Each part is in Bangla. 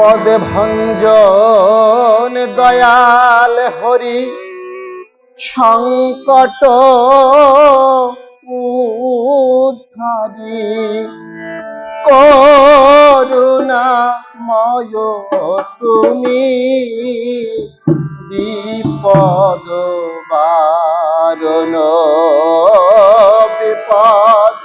বিপদ ভঞ্জন দয়াল হরি সংকট উদ্ধারি। করুণাময় তুমি বিপদ বারণ বিপদ।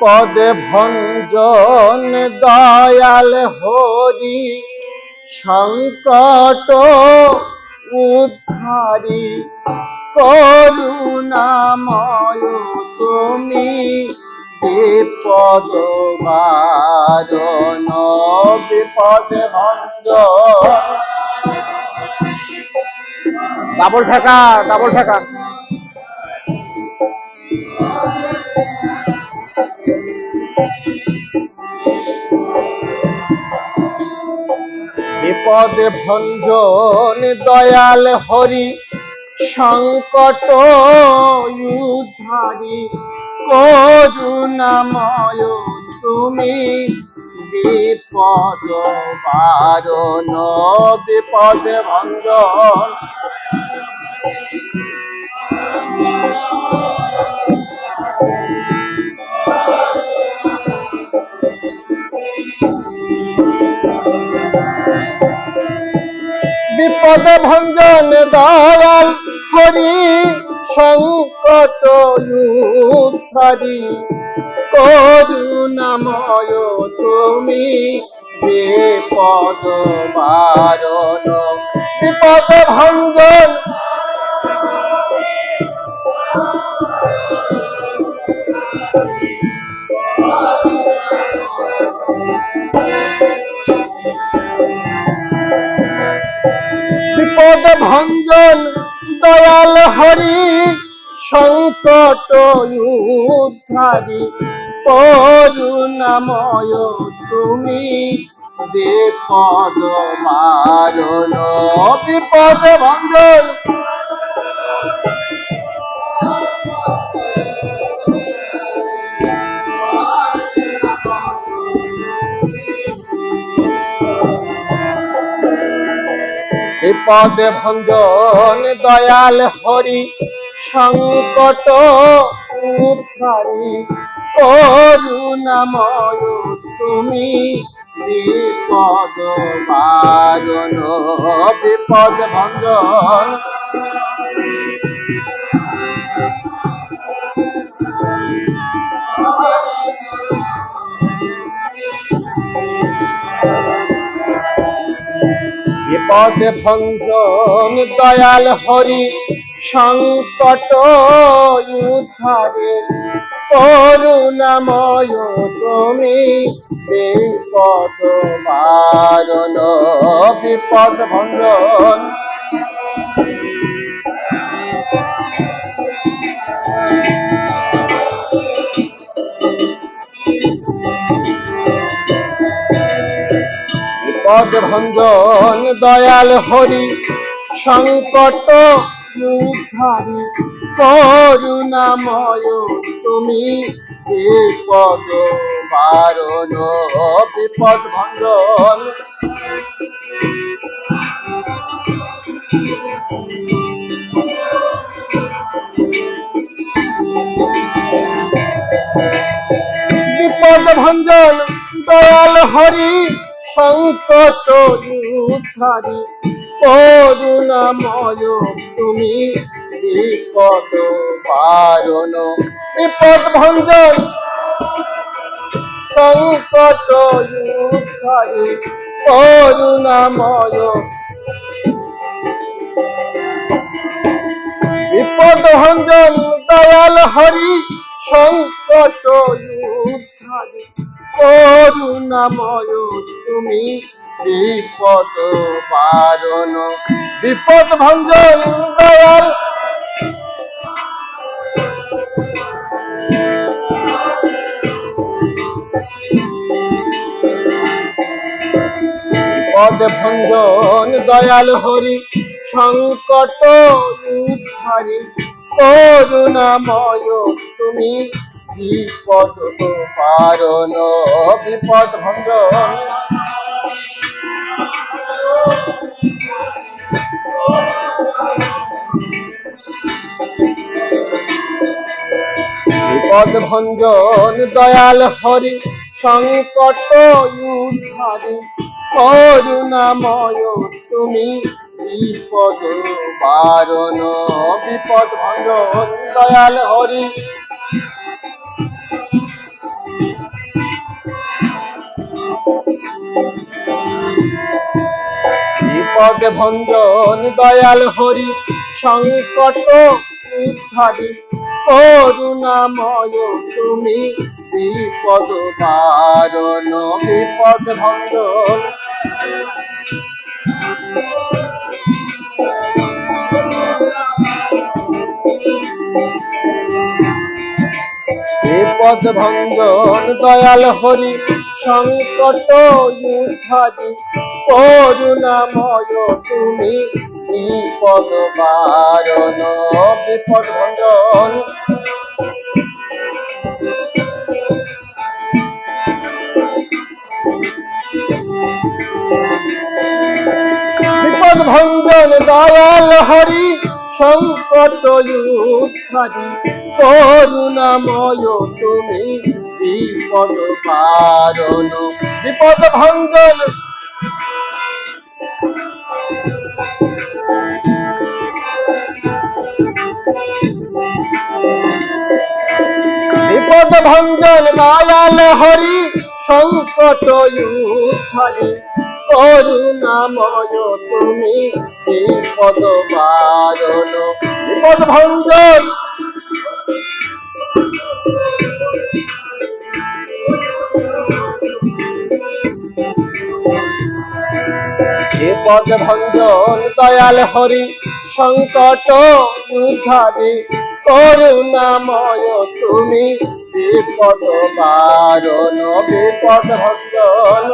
বিপদ ভঞ্জন দয়াল হরি সংকট উদ্ধারি করুণাময় তুমি বিপদ বারণ বিপদ ভঞ্জন। ডাবল ঠেকা ডাবল ঠেকা। বিপদ ভঞ্জন দয়াল হরি সংকট উদ্ধারি করুণাময় তুমি বিপদ বারণ বিপদ ভঞ্জন বিপদ ভঞ্জন দয়াল হরি সংকট উদ্ধারি করুণাময় তুমি বিপদ বারণ বিপদ ভঞ্জন বিপদ ভঞ্জন দয়াল হরি সংকট উদ্ধারি। করুণাময় তুমি বিপদ মারণ বিপদ ভঞ্জন। বিপদ ভঞ্জন দয়াল হরি সংকট করুণাময় তুমি বিপদ বারণ বিপদ ভঞ্জন। বিপদ ভঞ্জন দয়াল হরি সংকট উদ্ধারে। করুণাময় তুমি বিপদ বারণ বিপদ ভঞ্জন। বিপদ ভঞ্জন দয়াল হরি সংকট উদ্ধারি করুণাময় তুমি বিপদ বারণ বিপদ ভঞ্জন বিপদ ভঞ্জন দয়াল হরি সংকট উদ্ধারি করুণাময় তুমি বিপদ বারণ বিপদ ভঞ্জন সংকট করুণাময় বিপদ ভঞ্জন দয়াল হরি সংকট উদ্ধারে করুণাময় তুমি বিপদ পারণ বিপদ ভঞ্জন দয়াল। পদ ভঞ্জন দয়াল হরি সংকট উদ্ধারে করুণাময় তুমি বিপদ পারণ বিপদ ভঞ্জন বিপদ ভঞ্জন দয়াল হরি সংকট উদ্ধারি করুণাময় তুমি বিপদ বারণ, বিপদ ভঞ্জন দয়াল হরি। বিপদ ভঞ্জন, দয়াল হরি, সংকট উদ্ধারি। করুণাময় তুমি বিপদ বারণ, বিপদ ভঞ্জন বিপদ ভঞ্জন দয়াল হরি সংকট উদ্ধারি করুণাময় তুমি বিপদ বারণ। বিপদ ভঞ্জন বিপদ ভঞ্জন দয়াল হরি, সংকট উদ্ধারি করুণাময় তুমি বিপদ বারণ। বিপদ ভঞ্জন বিপদ ভঞ্জন দয়াল হরি, সংকট উদ্ধারি করুণাময় তুমি বিপদ বারণ, বিপদ ভঞ্জন। বিপদ ভঞ্জন, দয়াল হরি, সংকট উদ্ধারি করুণাময় তুমি বিপদ বারণ, বিপদ ভঞ্জন।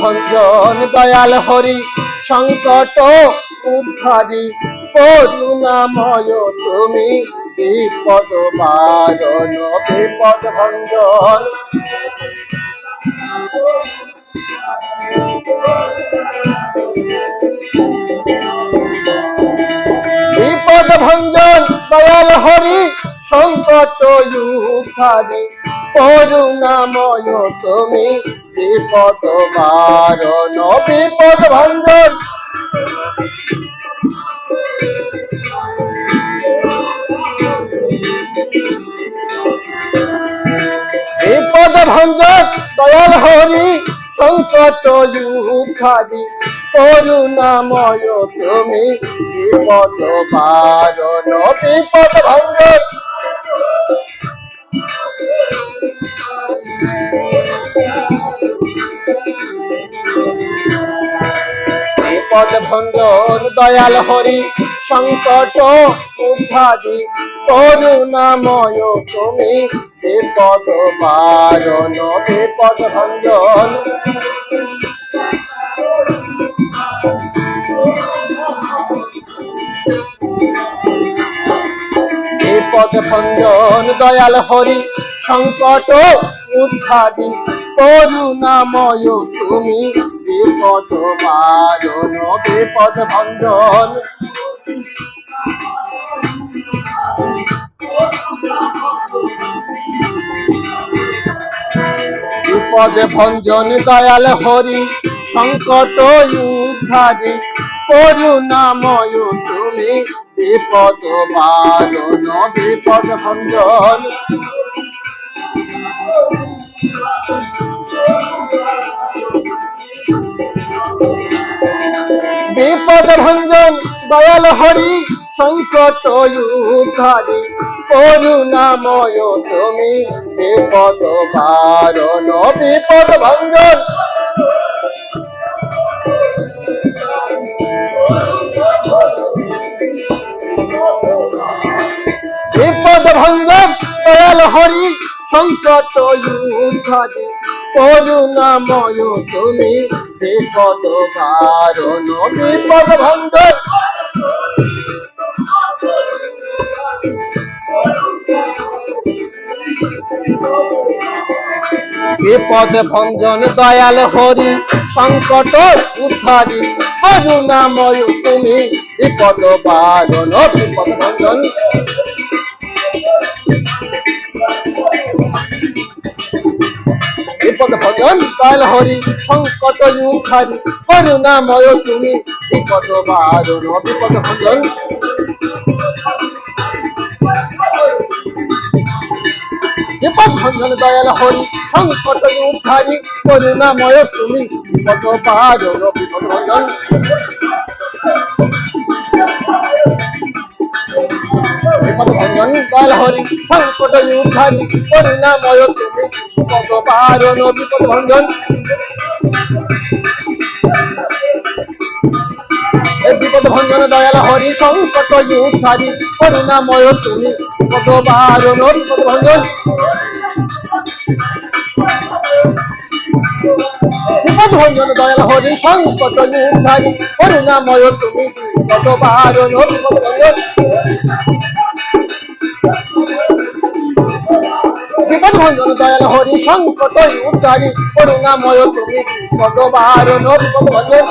ভঞ্জন দয়াল হরি, সংকট উদ্ধারি, করুণাময় তুমি, বিপদ বারণ, বিপদ ভঞ্জন। বিপদ ভঞ্জন দয়াল হরি, সংকট উদ্ধারি তুমি বিপদ বিপদ ভঞ্জন বিপদ ভঞ্জন দয়াল হরি, সংকট উদ্ধারি করুণাময় তুমি বিপদ বারণ, বিপদ ভঞ্জন বিপদ ভঞ্জন দয়াল হরি, সংকট উদ্ধারি, করুণাময় তুমি, বিপদ বারণ, বিপদ ভঞ্জন বিপদ ভঞ্জন দয়াল হরি, সংকট উদ্ধারি, করুণাময় তুমি বিপদ বারণ বিপদ ভঞ্জন বিপদ ভঞ্জন দয়াল হরি সংকট উদ্ধারি করুণাময় তুমি বিপদ বারণ বিপদ ভঞ্জন। পদভঞ্জন দয়াল হরি, সংকট উদ্ধারি করুণাময় তুমি বিপদ বারণ, বিপদ ভঞ্জন। বিপদ ভঞ্জন দয়াল হরি, সংকট উদ্ধারি করুণাময় তুমি বিপদ বারণ বিপদ ভঞ্জন বিপদ ভঞ্জন দয়াল হরি, সংকট উদ্ধারি করুণাময় তুমি বিপদ বারণ বিপদ ভঞ্জন দয়াল হরি সংকট মুখারি করুণাময় তুমি বিপদ বারণ বিপদ ভঞ্জন বিপদ ভঞ্জন দয়াল হরি, সংকট উদ্ধারি করুণাময় তুমি বিপদ বারণ বিপদ ভঞ্জন হরি সংকট উদ্ধারি করুণাময় তুমি বিপদ বারণ বিপদ ভঞ্জন বিপদ ভঞ্জন দয়াল হরি সংকট উদ্ধারি করুণাময় তুমি বিপদ বারণ বিপদ ভঞ্জন বিপদ ভঞ্জন দয়াল হরি সংকট উদ্ধারি করুণাময় তুমি বিপদ বারণ বিপদ ভঞ্জন ভঞ্জন দয়াল হরি সংকট উদ্ধারি। করুণাময় তুমি ভগবান ভঞ্জন